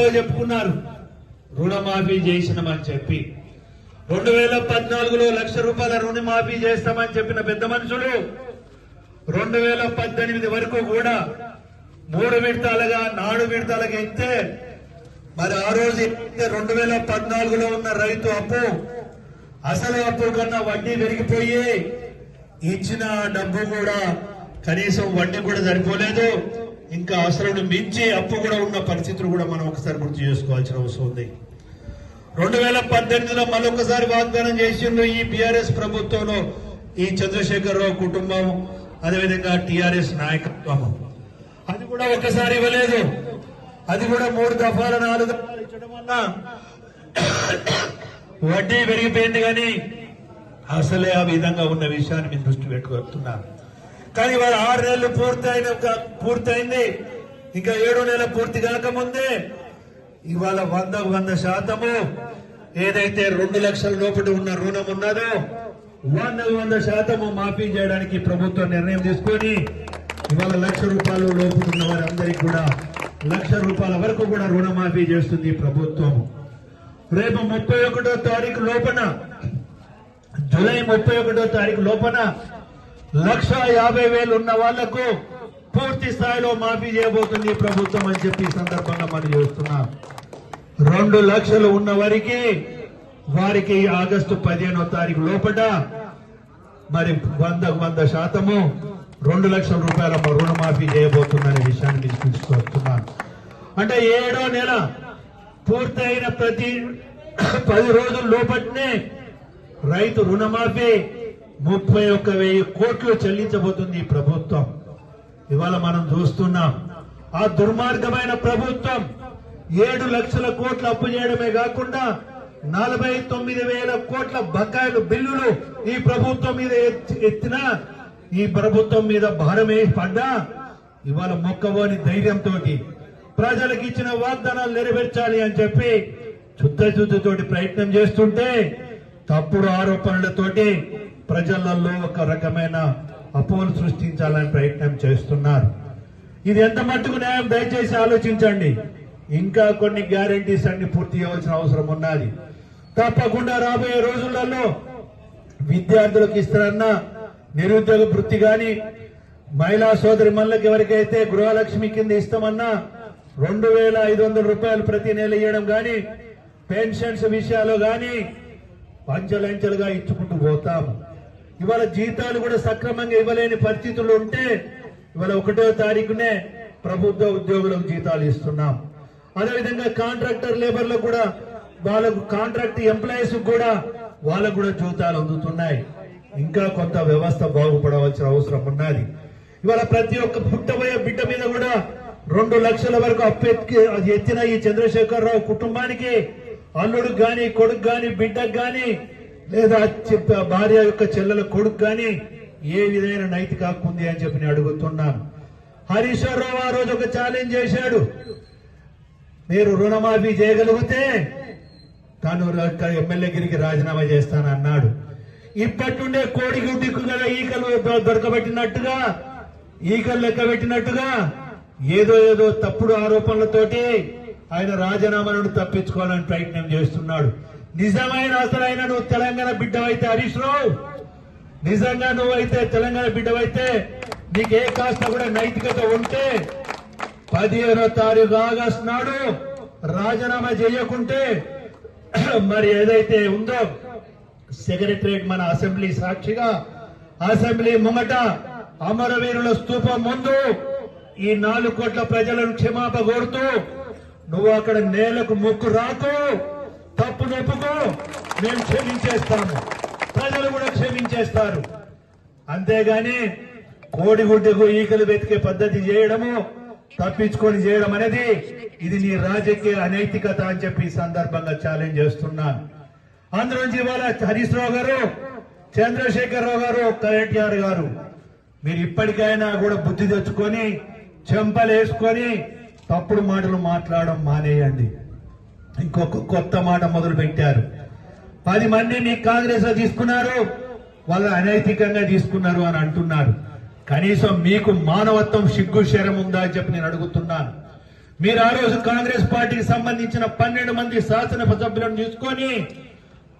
గొప్పగా చెప్పుకున్నారు. రుణమాఫీ చేసినామని చెప్పి. రెండు వేల పద్నాలుగులో లక్ష రూపాయల రుణమాఫీ చేస్తామని చెప్పిన పెద్ద మనుషులు రెండు వేల పద్దెనిమిది వరకు కూడా మూడు విడతలుగా నాలుగు విడతలుగా ఇస్తే మరి ఆ రోజు రెండు వేల పద్నాలుగులో ఉన్న రైతు అప్పు అసలు అప్పు కన్నా వడ్డీ పెరిగిపోయి ఇచ్చిన డబ్బు కూడా కనీసం వడ్డీ కూడా సరిపోలేదు. ఇంకా అసలు మించి అప్పు కూడా ఉన్న పరిస్థితులు కూడా మనం ఒకసారి గుర్తు చేసుకోవాల్సిన అవసరం ఉంది. రెండు వేల పద్దెనిమిదిలో మరొకసారి వాగ్దానం చేసిండ్రు ఈ బీఆర్ఎస్ ప్రభుత్వంలో ఈ చంద్రశేఖరరావు కుటుంబం అదేవిధంగా టిఆర్ఎస్ నాయకత్వం. అది కూడా ఒక్కసారి ఇవ్వలేదు. అది కూడా మూడు దఫాల నాలుగు దఫాలు ఇచ్చడం వల్ల వడ్డీ పెరిగిపోయింది కానీ అసలే ఆ విధంగా ఉన్న విషయాన్ని మీరు దృష్టి పెట్టుకుంటున్నాను కానీ వాళ్ళ ఆరు నెలలు పూర్తయిన పూర్తయింది. ఇంకా ఏడు నెలలు పూర్తి కాకముందే ఇవాళ వంద వంద శాతము. ఏదైతే రెండు లక్షల లోపల ఉన్న రుణం ఉన్నదో వంద వంద శాతము మాఫీ చేయడానికి ప్రభుత్వం నిర్ణయం తీసుకొని ఇవాళ లక్ష రూపాయలు లోపు ఉన్న వారందరికీ కూడా లక్ష రూపాయల వరకు కూడా రుణమాఫీ చేస్తుంది ప్రభుత్వం. రేపు ముప్పై ఒకటో తారీఖు లోపల జూలై ముప్పై ఒకటో తారీఖు లోపల లక్ష యాభై వేలు ఉన్న వాళ్ళకు పూర్తి స్థాయిలో మాఫీ చేయబోతుంది ప్రభుత్వం అని చెప్పి ఈ సందర్భంగా మనం చూస్తున్నాం. రెండు లక్షలు ఉన్న వారికి వారికి ఆగస్టు పదిహేనో తారీఖు లోపల మరి వంద వంద శాతము రెండు లక్షల రూపాయల రుణమాఫీ చేయబోతుందనే విషయాన్ని తీసుకొస్తున్నాను అంటే ఏడో నెల పూర్తయిన ప్రతి పది రోజుల లోపలనే రైతు రుణమాఫీ ముప్పై ఒక్క వెయ్యి కోట్లు చెల్లించబోతుంది ఈ ప్రభుత్వం. ఇవాళ మనం చూస్తున్నాం ఆ దుర్మార్గమైన ప్రభుత్వం ఏడు లక్షల కోట్లు అప్పు చేయడమే కాకుండా నలభై తొమ్మిది వేల కోట్ల బకాయిలు బిల్లులు ఈ ప్రభుత్వం మీద ఎత్తిన ఈ ప్రభుత్వం మీద భారమే పడ్డా ఇవాళ మొక్కవోని ధైర్యంతో ప్రజలకు ఇచ్చిన వాగ్దానాలు నెరవేర్చాలి అని చెప్పి చుత్తశుద్ధితోటి ప్రయత్నం చేస్తుంటే తప్పుడు ఆరోపణలతోటి ప్రజలలో ఒక రకమైన అపోలు సృష్టించాలని ప్రయత్నం చేస్తున్నారు. ఇది ఎంత మట్టుకు న్యాయం? దయచేసి ఆలోచించండి. ఇంకా కొన్ని గ్యారంటీస్ అన్ని పూర్తి చేయవలసిన అవసరం ఉన్నది. తప్పకుండా రాబోయే రోజులలో విద్యార్థులకు ఇస్తారన్న నిరుద్యోగ వృత్తి గాని మహిళా సోదరి మనులకు ఎవరికైతే గృహలక్ష్మి కింద ఇస్తామన్నా రెండు వేల ఐదు వందల రూపాయలు ప్రతి నెల ఇవ్వడం గాని పెన్షన్స్ విషయాలు గాని పంచలంచెలుగా ఇచ్చుకుంటూ పోతాము. ఇవాళ జీతాలు కూడా సక్రమంగా ఇవ్వలేని పరిస్థితులు ఉంటే ఇవాళ ఒకటో తారీఖునే ప్రభుత్వ ఉద్యోగులకు జీతాలు ఇస్తున్నాం. అదేవిధంగా కాంట్రాక్టర్ లేబర్లకు కూడా వాళ్ళకు కాంట్రాక్ట్ ఎంప్లాయీస్ కూడా వాళ్ళకు కూడా జీతాలు అందుతున్నాయి. ఇంకా కొంత వ్యవస్థ బాగుపడవలసిన అవసరం ఉన్నది. ఇవాళ ప్రతి ఒక్క పుట్టబోయే బిడ్డ మీద కూడా రెండు లక్షల వరకు అప్పెత్తి అది ఎత్తిన ఈ చంద్రశేఖరరావు కుటుంబానికి అల్లుడు గాని కొడుకు గాని బిడ్డకు గాని లేదా చెప్ప- భార్య యొక్క చెల్లెల కొడుకు కానీ ఏ విధమైన నైతిక హక్కు ఉంది అని చెప్పి నేను అడుగుతున్నాను. హరీశ్వరరావు ఆ రోజు ఒక ఛాలెంజ్ చేశాడు. మీరు రుణమాఫీ చేయగలిగితే తాను ఎమ్మెల్యేగిరికి రాజీనామా చేస్తానన్నాడు ఇప్పటి నుండే కోడి గుడ్డికు గల ఈకలు దొరకబెట్టినట్టుగా ఈకలు లెక్క పెట్టినట్టుగా ఏదో ఏదో తప్పుడు ఆరోపణలతోటి ఆయన రాజీనామా నుండి తప్పించుకోవాలని ప్రయత్నం చేస్తున్నాడు. నిజమైన అసలు నువ్వు తెలంగాణ బిడ్డవైతే హరీష్ రావు. నిజంగా నువ్వైతే తెలంగాణ బిడ్డవైతే నీకు ఏ కాస్త కూడా నైతికత ఉంటే పదిహేనో తారీఖు ఆగస్టు నాడు రాజీనామా చేయకుంటే మరి ఏదైతే ఉందో సెక్రటరేట్ మన అసెంబ్లీ సాక్షిగా అసెంబ్లీ ముంగట అమరవీరుల స్తూపం ముందు ఈ నాలుగు కోట్ల ప్రజలను క్షమాప కోరుతూ నువ్వు అక్కడ నేలకు ముక్కు రాకు. తప్పు తప్పుకు మేము క్షమించేస్తాము. ప్రజలు కూడా క్షమించేస్తారు. అంతేగాని కోడిగుడ్డకు ఈకలు వెతికే పద్ధతి చేయడము తప్పించుకొని చేయడం అనేది ఇది నీ రాజకీయ అనైతికత అని చెప్పి ఈ సందర్భంగా ఛాలెంజ్ చేస్తున్నాను అందులోంచి ఇవాళ హరీష్ రావు గారు చంద్రశేఖరరావు గారు కేటీఆర్ గారు మీరు ఇప్పటికైనా కూడా బుద్ధి తెచ్చుకొని చెంపలు వేసుకొని తప్పుడు మాటలు మాట్లాడడం మానేయండి. ఇంకొక కొత్త మాట మొదలు పెట్టారు. పది మందిని కాంగ్రెస్లో తీసుకున్నారు. వాళ్ళు అనైతికంగా తీసుకున్నారు అని అంటున్నారు. కనీసం మీకు మానవత్వం సిగ్గు శరం ఉందా అని చెప్పి నేను అడుగుతున్నాను. మీరు ఆ రోజు కాంగ్రెస్ పార్టీకి సంబంధించిన పన్నెండు మంది శాసనసభ సభ్యులను తీసుకొని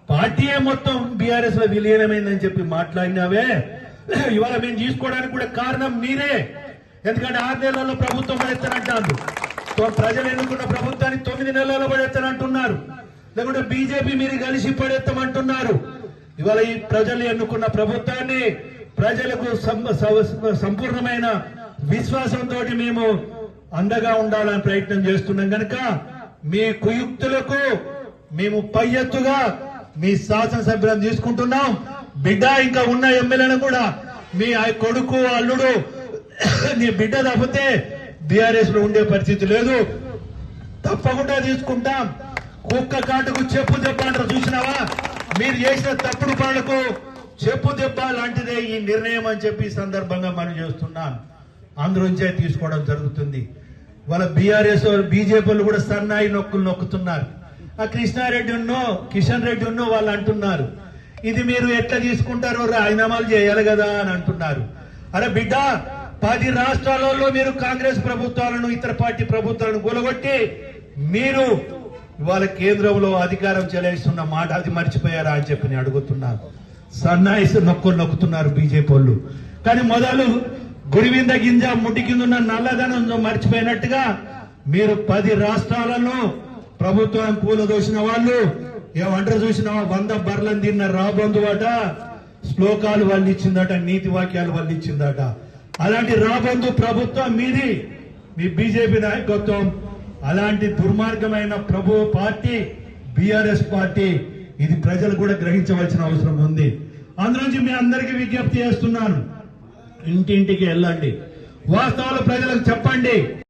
పార్టీయే మొత్తం బీఆర్ఎస్లో విలీనమైందని చెప్పి మాట్లాడినావే? ఇవాళ మేము తీసుకోవడానికి కూడా కారణం మీరే. ఎందుకంటే ఆరు నెలల్లో ప్రభుత్వం పడేస్తానంటారు ప్రజలు ఎన్నుకున్న ప్రభుత్వాన్ని తొమ్మిది నెలల్లో పడేస్తానంటున్నారు లేకుంటే బీజేపీ మీరు కలిసి పడేస్తామంటున్నారు ఇవాళ ఈ ప్రజలు ఎన్నుకున్న ప్రభుత్వాన్ని ప్రజలకు సం- సంపూర్ణమైన విశ్వాసంతో మేము అండగా ఉండాలని ప్రయత్నం చేస్తున్నాం కనుక మీ కుయుక్తులకు మేము పై ఎత్తుగా మీ శాసనసభ్యులను తీసుకుంటున్నాం. బిడ్డ ఇంకా ఉన్న ఎమ్మెల్యేలను కూడా మీ ఆ కొడుకు అల్లుడు నీ బిడ్డ తప్పితే బీఆర్ఎస్లో ఉండే పరిస్థితి లేదు. తప్పకుండా తీసుకుంటాం. కుక్క కాటుకు చెప్పు దెబ్బ అంటారు చూసినావా? మీరు చేసిన తప్పుడు పనులకు చెప్పు దెబ్బ లాంటిదే ఈ నిర్ణయం అని చెప్పి సందర్భంగా మనం చేస్తున్నాం. అందులోంచే తీసుకోవడం జరుగుతుంది. వాళ్ళ బీఆర్ఎస్ బీజేపీలు కూడా సన్నాయి నొక్కులు నొక్కుతున్నారు. ఆ కృష్ణారెడ్డి ఉన్నో కిషన్ రెడ్డి ఉన్నో వాళ్ళు అంటున్నారు. ఇది మీరు ఎట్లా తీసుకుంటారో రాజీనామాలు చేయాలి కదా అని అంటున్నారు. అరే బిడ్డ పది రాష్ట్రాలలో మీరు కాంగ్రెస్ ప్రభుత్వాలను ఇతర పార్టీ ప్రభుత్వాలను కూలగొట్టి మీరు ఇవాళ కేంద్రంలో అధికారం చెలాయిస్తున్న మాట అది మర్చిపోయారా అని చెప్పి నేను అడుగుతున్నాను. సన్నాయిస్ నొక్కులు నొక్కుతున్నారు బీజేపీ వాళ్ళు. కానీ మొదలు గురివింద గింజ ముట్టి కింద ఉన్న నల్లధనం మర్చిపోయినట్టుగా మీరు పది రాష్ట్రాలను ప్రభుత్వం కూలదోసిన వాళ్ళు ఏమంటారు చూసినావా వంద బర్లను తిన్న రాబందువట శ్లోకాలు వాళ్ళు ఇచ్చిందట నీతి వాక్యాలు వాళ్ళు ఇచ్చిందట అలాంటి రాబందు ప్రభుత్వం మీది. మీ బీజేపీ నాయకత్వం. అలాంటి దుర్మార్గమైన ప్రభు పార్టీ బీఆర్ఎస్ పార్టీ ఇది ప్రజలు కూడా గ్రహించవలసిన అవసరం ఉంది. అందులోంచి మీ అందరికీ విజ్ఞప్తి చేస్తున్నాను. ఇంటింటికి వెళ్ళండి. వాస్తవాలు ప్రజలకు చెప్పండి.